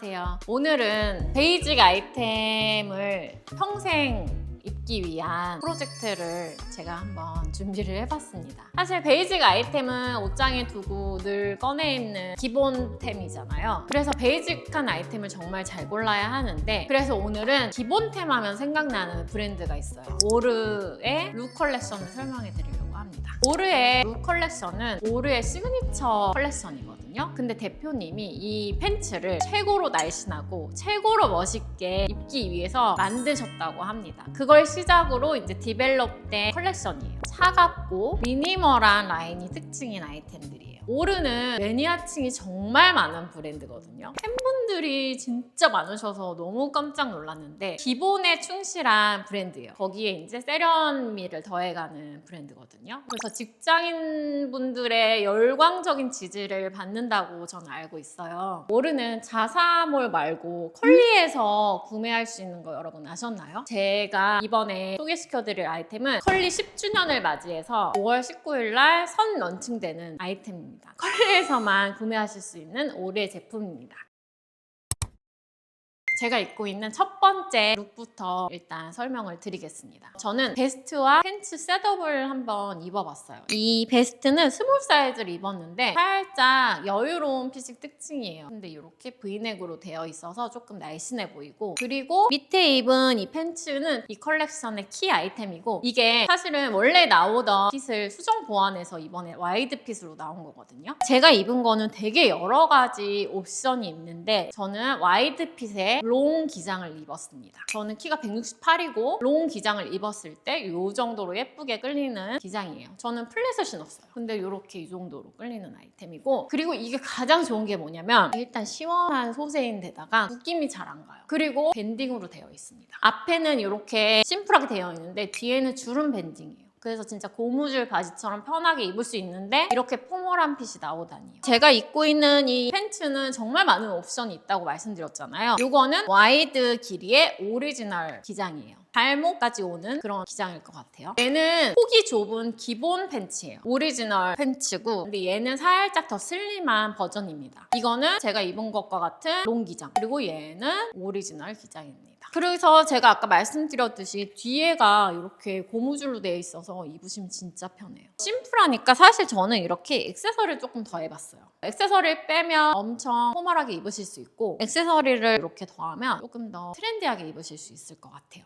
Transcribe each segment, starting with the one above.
안녕하세요. 오늘은 베이직 아이템을 평생 입기 위한 프로젝트를 제가 한번 준비를 해봤습니다. 사실 베이직 아이템은 옷장에 두고 늘 꺼내 입는 기본템이잖아요. 그래서 베이직한 아이템을 정말 잘 골라야 하는데 그래서 오늘은 기본템 하면 생각나는 브랜드가 있어요. 오르의 룩 컬렉션을 설명해 드리려고 합니다. 오르의 룩 컬렉션은 오르의 시그니처 컬렉션이거든요. 근데 대표님이 이 팬츠를 최고로 날씬하고 최고로 멋있게 입기 위해서 만드셨다고 합니다. 그걸 시작으로 이제 디벨롭된 컬렉션이에요. 차갑고 미니멀한 라인이 특징인 아이템들이에요. 오르는 매니아층이 정말 많은 브랜드거든요. 팬분들이 진짜 많으셔서 너무 깜짝 놀랐는데 기본에 충실한 브랜드예요. 거기에 이제 세련미를 더해가는 브랜드거든요. 그래서 직장인 분들의 열광적인 지지를 받는다고 저는 알고 있어요. 오르는 자사몰 말고 컬리에서 구매할 수 있는 거 여러분 아셨나요? 제가 이번에 소개시켜드릴 아이템은 컬리 10주년을 맞이해서 5월 19일 날 선 런칭되는 아이템입니다. 컬리에서만 구매하실 수 있는 올해 제품입니다. 제가 입고 있는 첫 번째 룩부터 일단 설명을 드리겠습니다. 저는 베스트와 팬츠 셋업을 한번 입어봤어요. 이 베스트는 스몰 사이즈를 입었는데 살짝 여유로운 핏이 특징이에요. 근데 이렇게 브이넥으로 되어 있어서 조금 날씬해 보이고 그리고 밑에 입은 이 팬츠는 이 컬렉션의 키 아이템이고 이게 사실은 원래 나오던 핏을 수정 보완해서 이번에 와이드 핏으로 나온 거거든요. 제가 입은 거는 되게 여러 가지 옵션이 있는데 저는 와이드 핏에 롱 기장을 입었습니다. 저는 키가 168이고 롱 기장을 입었을 때 이 정도로 예쁘게 끌리는 기장이에요. 저는 플랫을 신었어요. 근데 이렇게 이 정도로 끌리는 아이템이고 그리고 이게 가장 좋은 게 뭐냐면 일단 시원한 소재인데다가 느낌이 잘 안 가요. 그리고 밴딩으로 되어 있습니다. 앞에는 이렇게 심플하게 되어 있는데 뒤에는 주름 밴딩이에요. 그래서 진짜 고무줄 바지처럼 편하게 입을 수 있는데 이렇게 포멀한 핏이 나오다니요. 제가 입고 있는 이 팬츠는 정말 많은 옵션이 있다고 말씀드렸잖아요. 이거는 와이드 길이의 오리지널 기장이에요. 발목까지 오는 그런 기장일 것 같아요. 얘는 폭이 좁은 기본 팬츠예요. 오리지널 팬츠고 근데 얘는 살짝 더 슬림한 버전입니다. 이거는 제가 입은 것과 같은 롱 기장 그리고 얘는 오리지널 기장입니다. 그래서 제가 아까 말씀드렸듯이 뒤에가 이렇게 고무줄로 되어 있어서 입으시면 진짜 편해요. 심플하니까 사실 저는 이렇게 액세서리를 조금 더 해봤어요. 액세서리를 빼면 엄청 포멀하게 입으실 수 있고 액세서리를 이렇게 더하면 조금 더 트렌디하게 입으실 수 있을 것 같아요.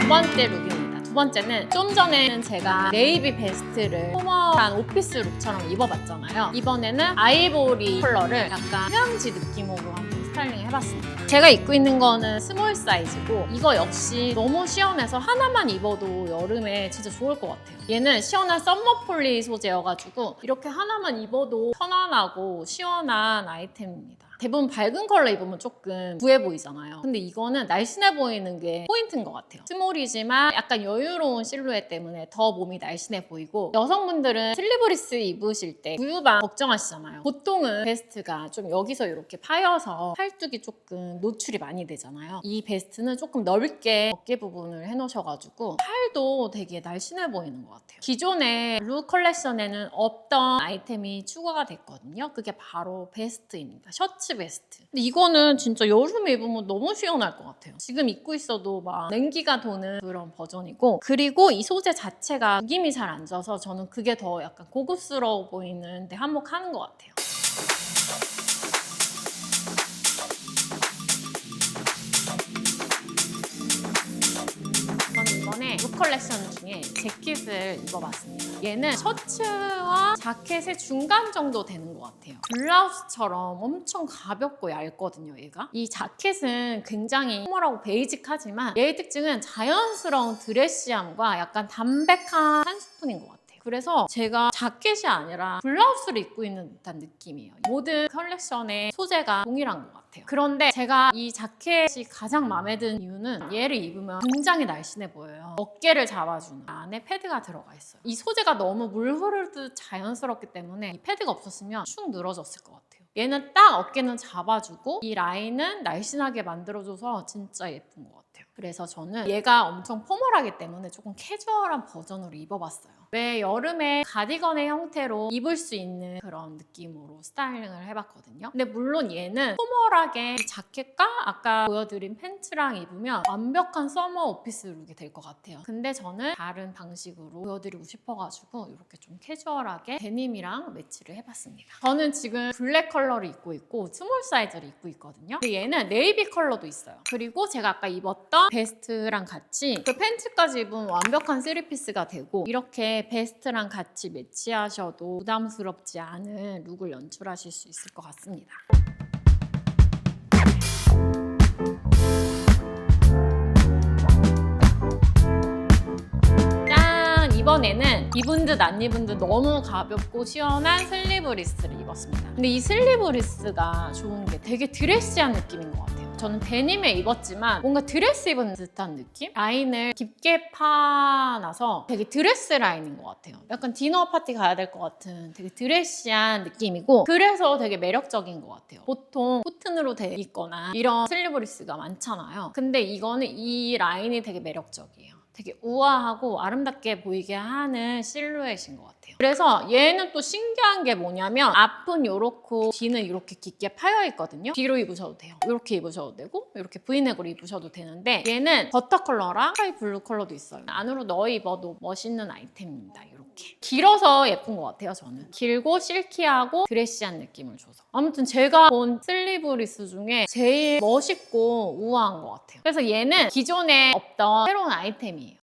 두 번째 룩입니다. 두 번째는 좀 전에는 제가 네이비 베스트를 포멀한 오피스 룩처럼 입어봤잖아요. 이번에는 아이보리 컬러를 약간 휴양지 느낌으로 한번 스타일링 해봤습니다. 제가 입고 있는 거는 스몰 사이즈고 이거 역시 너무 시원해서 하나만 입어도 여름에 진짜 좋을 것 같아요. 얘는 시원한 썸머폴리 소재여가지고 이렇게 하나만 입어도 편안하고 시원한 아이템입니다. 대부분 밝은 컬러 입으면 조금 부해 보이잖아요. 근데 이거는 날씬해 보이는 게 포인트인 것 같아요. 스몰이지만 약간 여유로운 실루엣 때문에 더 몸이 날씬해 보이고 여성분들은 슬리브리스 입으실 때 부유방 걱정하시잖아요. 보통은 베스트가 좀 여기서 이렇게 파여서 팔뚝이 조금 노출이 많이 되잖아요. 이 베스트는 조금 넓게 어깨 부분을 해놓으셔가지고 팔도 되게 날씬해 보이는 것 같아요. 기존의 룩 컬렉션에는 없던 아이템이 추가가 됐거든요. 그게 바로 베스트입니다. 셔츠 베스트. 근데 이거는 진짜 여름에 입으면 너무 시원할 것 같아요. 지금 입고 있어도 막 냉기가 도는 그런 버전이고 그리고 이 소재 자체가 느낌이 잘 안 져서 저는 그게 더 약간 고급스러워 보이는데 한몫하는 것 같아요. 저는 이번에 룩 컬렉션 재킷을 입어봤습니다. 얘는 셔츠와 자켓의 중간 정도 되는 것 같아요. 블라우스처럼 엄청 가볍고 얇거든요, 얘가. 이 자켓은 굉장히 포멀하고 베이직하지만 얘의 특징은 자연스러운 드레시함과 약간 담백한 한 스푼인 것 같아요. 그래서 제가 자켓이 아니라 블라우스를 입고 있는 듯한 느낌이에요. 모든 컬렉션의 소재가 동일한 것 같아요. 그런데 제가 이 자켓이 가장 마음에 드는 이유는 얘를 입으면 굉장히 날씬해 보여요. 어깨를 잡아주는 안에 패드가 들어가 있어요. 이 소재가 너무 물 흐르듯 자연스럽기 때문에 이 패드가 없었으면 축 늘어졌을 것 같아요. 얘는 딱 어깨는 잡아주고 이 라인은 날씬하게 만들어줘서 진짜 예쁜 것 같아요. 그래서 저는 얘가 엄청 포멀하기 때문에 조금 캐주얼한 버전으로 입어봤어요. 왜 여름에 가디건의 형태로 입을 수 있는 그런 느낌으로 스타일링을 해봤거든요. 근데 물론 얘는 포멀하게 이 자켓과 아까 보여드린 팬츠랑 입으면 완벽한 서머 오피스 룩이 될 것 같아요. 근데 저는 다른 방식으로 보여드리고 싶어가지고 이렇게 좀 캐주얼하게 데님이랑 매치를 해봤습니다. 저는 지금 블랙 컬러를 입고 있고 스몰 사이즈를 입고 있거든요. 근데 얘는 네이비 컬러도 있어요. 그리고 제가 아까 입었던 베스트랑 같이 그 팬츠까지 입으면 완벽한 쓰리피스가 되고 이렇게 베스트랑 같이 매치하셔도 부담스럽지 않은 룩을 연출하실 수 있을 것 같습니다. 짠! 이번에는 입은 듯 안 입은 듯 너무 가볍고 시원한 슬리브리스를 입었습니다. 근데 이 슬리브리스가 좋은 게 되게 드레시한 느낌인 것 같아요. 저는 데님에 입었지만 뭔가 드레스 입은 듯한 느낌? 라인을 깊게 파놔서 되게 드레스 라인인 것 같아요. 약간 디너 파티 가야 될 것 같은 되게 드레시한 느낌이고 그래서 되게 매력적인 것 같아요. 보통 코튼으로 돼 있거나 이런 슬리브리스가 많잖아요. 근데 이거는 이 라인이 되게 매력적이에요. 되게 우아하고 아름답게 보이게 하는 실루엣인 것 같아요. 그래서 얘는 또 신기한 게 뭐냐면 앞은 요렇고 뒤는 이렇게 깊게 파여 있거든요. 뒤로 입으셔도 돼요. 이렇게 입으셔도 되고 이렇게 브이넥으로 입으셔도 되는데 얘는 버터 컬러랑 스카이 블루 컬러도 있어요. 안으로 넣어 입어도 멋있는 아이템입니다. 이렇게 길어서 예쁜 것 같아요. 저는 길고 실키하고 드레시한 느낌을 줘서 아무튼 제가 본 슬리브리스 중에 제일 멋있고 우아한 것 같아요. 그래서 얘는 기존에 없던 새로운 아이템이에요.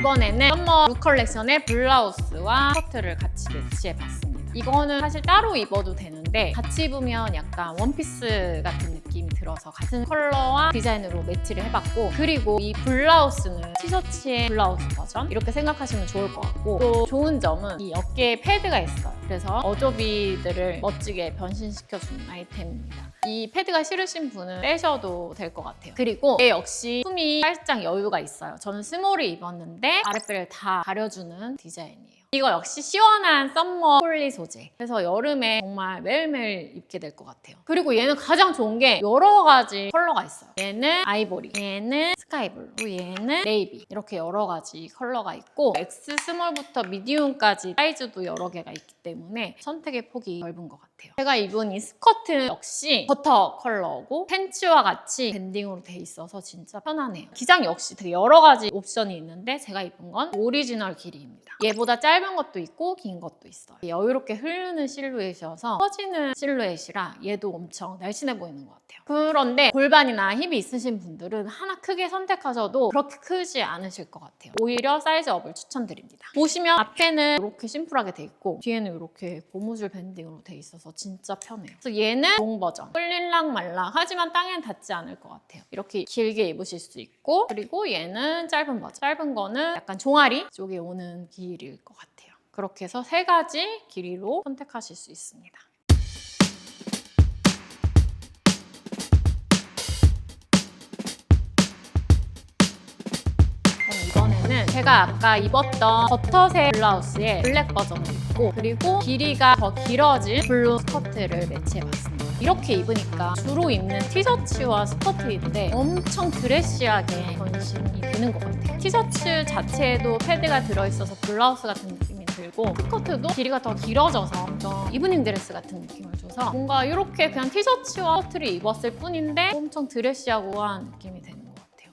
이번에는 썸머 룩 컬렉션의 블라우스와 스커트를 같이 매치해봤습니다. 이거는 사실 따로 입어도 되는 데 같이 입으면 약간 원피스 같은 느낌이 들어서 같은 컬러와 디자인으로 매치를 해봤고 그리고 이 블라우스는 티셔츠의 블라우스 버전 이렇게 생각하시면 좋을 것 같고 또 좋은 점은 이 어깨에 패드가 있어요. 그래서 어조비들을 멋지게 변신시켜주는 아이템입니다. 이 패드가 싫으신 분은 빼셔도 될 것 같아요. 그리고 얘 역시 품이 살짝 여유가 있어요. 저는 스몰을 입었는데 아랫배를 다 가려주는 디자인이에요. 이거 역시 시원한 썸머 폴리 소재. 그래서 여름에 정말 매일매일 입게 될 것 같아요. 그리고 얘는 가장 좋은 게 여러 가지 컬러가 있어요. 얘는 아이보리, 얘는 스카이블루, 얘는 네이비. 이렇게 여러 가지 컬러가 있고 X 스몰부터 미디움까지 사이즈도 여러 개가 있기 때문에 선택의 폭이 넓은 것 같아요. 제가 입은 이 스커트 역시 버터 컬러고 팬츠와 같이 밴딩으로 돼 있어서 진짜 편하네요. 기장 역시 되게 여러 가지 옵션이 있는데 제가 입은 건 오리지널 길이입니다. 얘보다 짧은 것도 있고 긴 것도 있어요. 여유롭게 흐르는 실루엣이어서 퍼지는 실루엣이라 얘도 엄청 날씬해 보이는 것 같아요. 그런데 골반이나 힙이 있으신 분들은 하나 크게 선택하셔도 그렇게 크지 않으실 것 같아요. 오히려 사이즈업을 추천드립니다. 보시면 앞에는 이렇게 심플하게 돼 있고 뒤에는 이렇게 고무줄 밴딩으로 돼 있어서 진짜 편해요. 그래서 얘는 롱 버전. 끌릴랑 말랑 하지만 땅엔 닿지 않을 것 같아요. 이렇게 길게 입으실 수 있고 그리고 얘는 짧은 버전. 짧은 거는 약간 종아리 쪽에 오는 길일 것 같아요. 그렇게 해서 세 가지 길이로 선택하실 수 있습니다. 그럼 이번에는 제가 아까 입었던 버터색 블라우스의 블랙 버전을 입고 그리고 길이가 더 길어진 블루 스커트를 매치해봤습니다. 이렇게 입으니까 주로 입는 티셔츠와 스커트인데 엄청 드레시하게 변신이 되는 것 같아요. 티셔츠 자체에도 패드가 들어있어서 블라우스 같은 느낌이 들고 스커트도 길이가 더 길어져서 엄청 이브닝 드레스 같은 느낌을 줘서 뭔가 이렇게 그냥 티셔츠와 스커트를 입었을 뿐인데 엄청 드레시하고 우아한 느낌이 같아요.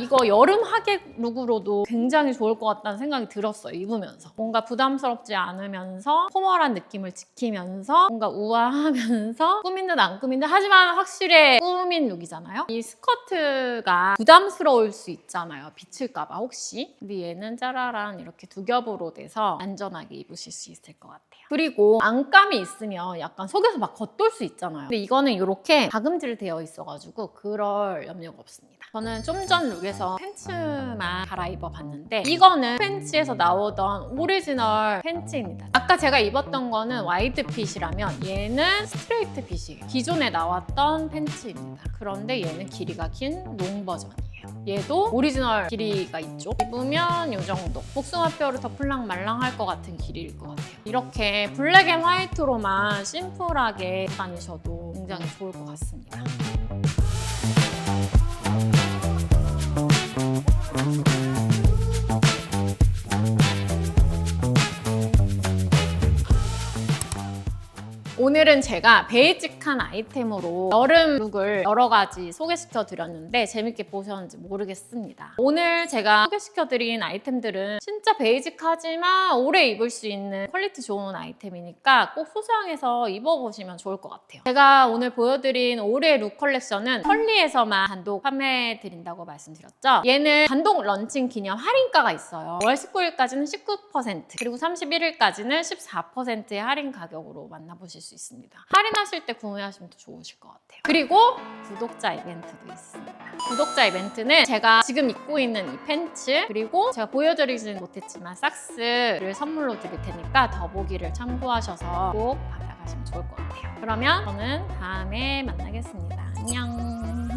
이거 여름 하객 룩으로도 굉장히 좋을 것 같다는 생각이 들었어요. 입으면서. 뭔가 부담스럽지 않으면서 포멀한 느낌을 지키면서 뭔가 우아하면서 꾸민 듯 안 꾸민 듯 하지만 확실히 꾸민 룩이잖아요. 이 스커트가 부담스러울 수 있잖아요. 비칠까봐 혹시. 근데 얘는 짜라란 이렇게 두 겹으로 돼서 안전하게 입으실 수 있을 것 같아요. 그리고 안감이 있으면 약간 속에서 막 겉돌 수 있잖아요. 근데 이거는 이렇게 다금질 되어 있어가지고 그럴 염려가 없습니다. 저는 좀 전 룩에 서 팬츠만 갈아입어 봤는데 이거는 팬츠에서 나오던 오리지널 팬츠입니다. 아까 제가 입었던 거는 와이드 핏이라면 얘는 스트레이트 핏이에요. 기존에 나왔던 팬츠입니다. 그런데 얘는 길이가 긴 롱 버전이에요. 얘도 오리지널 길이가 있죠. 입으면 이 정도. 복숭아뼈를 덮을랑 말랑할 것 같은 길이일 것 같아요. 이렇게 블랙 앤 화이트로만 심플하게 다니셔도 굉장히 좋을 것 같습니다. 오늘은 제가 베이직한 아이템으로 여름 룩을 여러 가지 소개시켜 드렸는데 재밌게 보셨는지 모르겠습니다. 오늘 제가 소개시켜 드린 아이템들은 진짜 베이직하지만 오래 입을 수 있는 퀄리티 좋은 아이템이니까 꼭 소장해서 입어보시면 좋을 것 같아요. 제가 오늘 보여드린 올해 룩 컬렉션은 컬리에서만 단독 판매해 드린다고 말씀드렸죠. 얘는 단독 런칭 기념 할인가가 있어요. 5월 19일까지는 19% 그리고 31일까지는 14%의 할인 가격으로 만나보실 수 있습니다. 할인하실 때 구매하시면 더 좋으실 것 같아요. 그리고 구독자 이벤트도 있습니다. 구독자 이벤트는 제가 지금 입고 있는 이 팬츠 그리고 제가 보여드리지는 못했지만 삭스를 선물로 드릴 테니까 더보기를 참고하셔서 꼭 받아가시면 좋을 것 같아요. 그러면 저는 다음에 만나겠습니다. 안녕.